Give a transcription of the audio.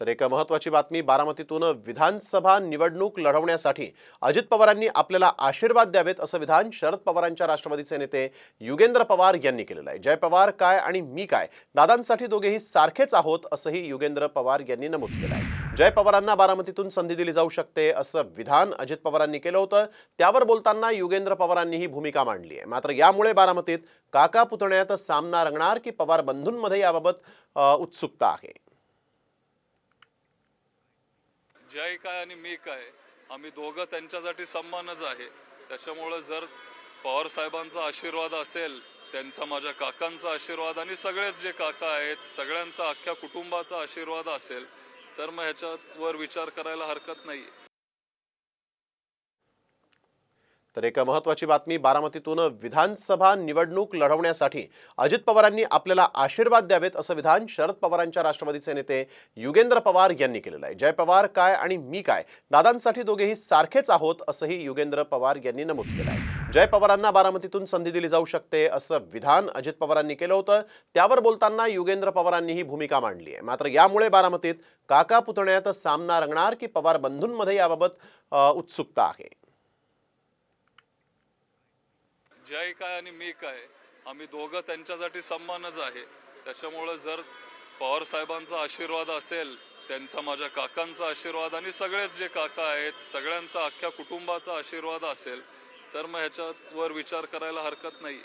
तर एका महत्वाची बातमी बारामतीतून विधानसभा निवडणूक लढवण्यासाठी अजित पवारांनी आपल्याला आशीर्वाद द्यावेत असं विधान शरद पवारांच्या राष्ट्रवादीचे नेते युगेंद्र पवार यांनी केलेलं आहे. जय पवार काय आणि मी काय? दादांसाठी दोघेही सारखेच आहोत असंही युगेंद्र पवार यांनी नमूद केलं आहे. जय पवारांना बारामतीतून संधी दिली जाऊ शकते असं विधान अजित पवारांनी केलं होतं. त्यावर बोलताना युगेंद्र पवारांनी ही भूमिका मांडली आहे. मात्र यामुळे बारामतीत काका पुतण्यात सामना रंगणार की पवार बंधूंमध्ये याबाबत उत्सुकता आहे? जय काय आणि मी काय आम्ही दोघं त्यांच्यासाठी सन्मानच आहे. त्याच्यामुळे जर पवार साहेबांचा आशीर्वाद असेल त्यांचा माझ्या काकांचा आशीर्वाद आणि सगळेच जे काका आहेत सगळ्यांचा अख्ख्या कुटुंबाचा आशीर्वाद असेल तर मग ह्याच्यावर विचार करायला हरकत नाही तर एक महत्वाची बातमी बारामतीतून विधानसभा निवडणूक लढवण्यासाठी अजित पवारांनी आपल्याला आशीर्वाद द्यावेत असं विधान शरद पवारांच्या राष्ट्रवादीचे नेते युगेंद्र पवार यांनी केलेलं आहे. जय पवार काय आणि मी काय? दादांसाठी दोघेही सारखेच आहोत असंही युगेंद्र पवार यांनी नमूद केलं आहे. जय पवारांना बारामतीतून संधी दिली जाऊ शकते असं विधान अजित पवारांनी केलं होतं. त्यावर बोलताना युगेंद्र पवारांनी ही भूमिका मांडली आहे. मात्र यामुळे बारामतीत काका पुतण्यात सामना रंगणार की पवार बंधूंमध्ये याबाबत उत्सुकता आहे? जय काय आणि मी काय आम्ही दोघं त्यांच्यासाठी सन्मानच आहे. त्याच्यामुळे जर पवार साहेबांचा आशीर्वाद असेल त्यांचा माझ्या काकांचा आशीर्वाद आणि सगळेच जे काका आहेत सगळ्यांचा अख्ख्या कुटुंबाचा आशीर्वाद असेल तर मग ह्याच्यावर विचार करायला हरकत नाही